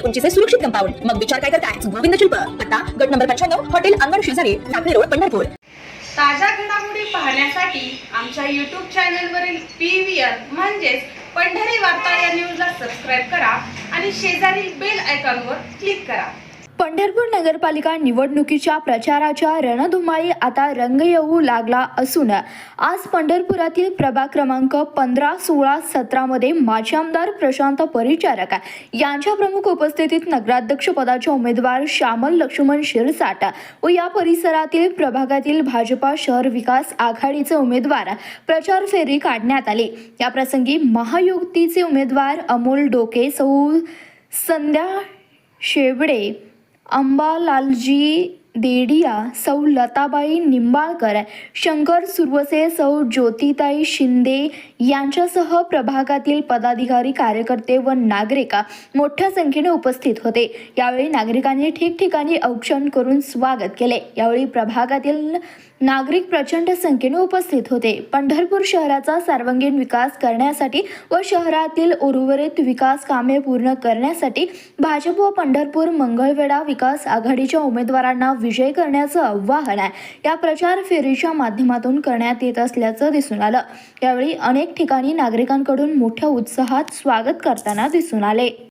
फुटी उंचीचे सुरक्षित कंपाऊंड मग विचार काय करताय? गोविंद शिल्प. पत्ता गट नंबर पंच्याण्णव हॉटेल अंगण शेजारी टाकळी रोड पंढरपूर. ताज्या घडामोडी पाहण्यासाठी आमच्या यूट्यूब चॅनलवरील पी व्ही आर म्हणजेच पंढरी वार्ता या न्यूजला सबस्क्राईब करा आणि शेजारील बेल आयकॉनवर क्लिक करा. पंढरपूर नगरपालिका निवडणुकीच्या प्रचाराच्या रणधुमाळी आता रंग येऊ लागला असून आज पंढरपुरातील प्रभाग क्रमांक पंधरा सोळा सतरामध्ये माजी आमदार प्रशांत परिचारक यांच्या प्रमुख उपस्थितीत नगराध्यक्ष पदाचे उमेदवार श्यामल लक्ष्मण शिरसाट व या परिसरातील प्रभागातील भाजपा शहर विकास आघाडीचे उमेदवार प्रचार फेरी काढण्यात आली. याप्रसंगी महायुतीचे उमेदवार अमोल डोके सौ संध्या शेवडे अंबालालजी देडिया सौ लताबाई निंबाळकर शंकर सुरवसे सौ ज्योतिताई शिंदे यांच्यासह प्रभागातील पदाधिकारी कार्यकर्ते व नागरिक मोठ्या संख्येने उपस्थित होते यावेळी नागरिकांनी ठिकठिकाणी औक्षण करून स्वागत केले यावेळी प्रभागातील नागरिक प्रचंड संख्येने उपस्थित होते पंढरपूर शहराचा सर्वांगीण विकास करण्यासाठी व शहरातील उर्वरित विकास कामे पूर्ण करण्यासाठी भाजप व पंढरपूर मंगळवेढा विकास आघाडीच्या उमेदवारांना विजय करण्याचं आव्हान या प्रचार फेरीच्या माध्यमातून करण्यात येत असल्याचं दिसून आलं. यावेळी अनेक ठिकाणी नागरिकांकडून मोठ्या उत्साहात स्वागत करताना दिसून आले.